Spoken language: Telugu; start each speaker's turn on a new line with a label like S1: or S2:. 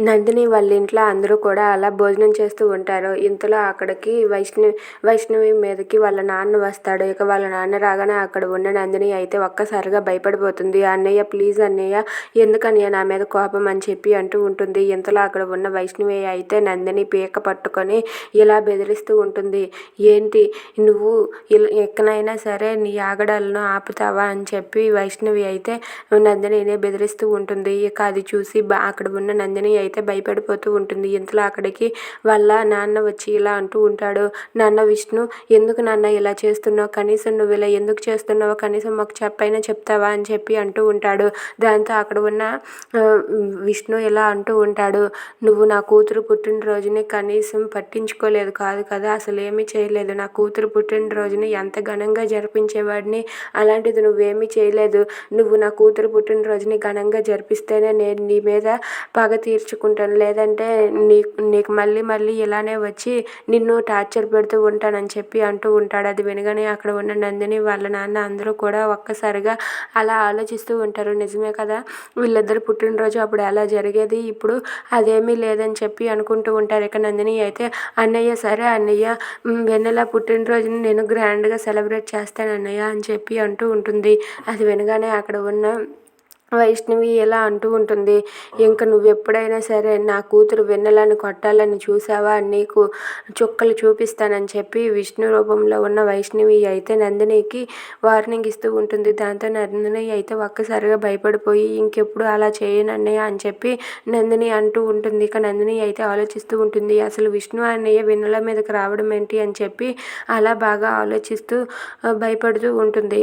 S1: నందిని వాళ్ళ ఇంట్లో అందరూ కూడా అలా భోజనం చేస్తూ ఉంటారు. ఇంతలో అక్కడికి వైష్ణవి వైష్ణవి మీదకి వాళ్ళ నాన్న వస్తాడు. ఇక వాళ్ళ నాన్న రాగానే అక్కడ ఉన్న నందిని అయితే ఒక్కసారిగా భయపడిపోతుంది. అన్నయ్య ప్లీజ్ అన్నయ్య ఎందుకన్నయ్య నా మీద కోపం? అని చెప్పి అంటూ ఉంటుంది. ఇంతలో అక్కడ ఉన్న వైష్ణవి అయితే నందిని పీక పట్టుకొని ఇలా బెదిరిస్తూ ఉంటుంది. ఏంటి నువ్వు ఇలా ఎక్కనైనా సరే నీ ఆగడాలను ఆపుతావా? అని చెప్పి వైష్ణవి అయితే నందినిని బెదిరిస్తూ ఉంటుంది. ఇక అది చూసి బా అక్కడ ఉన్న నందిని అయితే అయితే భయపడిపోతూ ఉంటుంది ఇంతలో అక్కడికి వాళ్ళ నాన్న వచ్చి ఇలా అంటూ ఉంటాడు. నాన్న విష్ణు ఎందుకు నాన్న ఇలా చేస్తున్నావు? కనీసం నువ్వు ఇలా ఎందుకు చేస్తున్నావో కనీసం మాకు చెప్పైనా చెప్తావా? అని చెప్పి అంటూ ఉంటాడు. దాంతో అక్కడ ఉన్న విష్ణు ఇలా అంటూ ఉంటాడు. నువ్వు నా కూతురు పుట్టినరోజుని కనీసం పట్టించుకోలేదు కాదు కదా అసలు ఏమీ చేయలేదు. నా కూతురు పుట్టినరోజుని ఎంత ఘనంగా జరిపించేవాడిని? అలాంటిది నువ్వేమీ చేయలేదు. నువ్వు నా కూతురు పుట్టినరోజుని ఘనంగా జరిపిస్తేనే నేను నీ మీద పగ తీర్చుకుంటాను లేదంటే నీ నీకు మళ్ళీ మళ్ళీ ఇలానే వచ్చి నిన్ను టార్చర్ పెడుతూ ఉంటానని చెప్పి అంటూ ఉంటాడు. అది వినగానే అక్కడ ఉన్న నందిని వాళ్ళ నాన్న అందరూ కూడా ఒక్కసారిగా అలా ఆలోచిస్తూ ఉంటారు. నిజమే కదా? వీళ్ళిద్దరు పుట్టినరోజు అప్పుడు ఎలా జరిగేది? ఇప్పుడు అదేమీ లేదని చెప్పి అనుకుంటూ ఉంటారు. ఇక నందిని అయితే అన్నయ్య సరే అన్నయ్య వెన్నెల పుట్టినరోజుని నేను గ్రాండ్గా సెలబ్రేట్ చేస్తాను అన్నయ్య అని చెప్పి అంటూ ఉంటుంది. అది వినగానే అక్కడ ఉన్న వైష్ణవి ఇలా అంటూ ఉంటుంది. ఇంక నువ్వు ఎప్పుడైనా సరే నా కూతురు వెన్నెలను కొట్టాలని చూసావా? నీకు చుక్కలు చూపిస్తానని చెప్పి విష్ణు రూపంలో ఉన్న వైష్ణవి అయితే నందినికి వార్నింగ్ ఇస్తూ ఉంటుంది. దాంతో నందిని అయితే ఒక్కసారిగా భయపడిపోయి ఇంకెప్పుడు అలా చేయనన్నయ్య అని చెప్పి నందిని అంటూ ఉంటుంది. ఇక నందిని అయితే ఆలోచిస్తూ ఉంటుంది అసలు విష్ణు అన్నయ్య వెన్నెల మీదకి రావడం ఏంటి? అని చెప్పి అలా బాగా ఆలోచిస్తూ భయపడుతూ ఉంటుంది.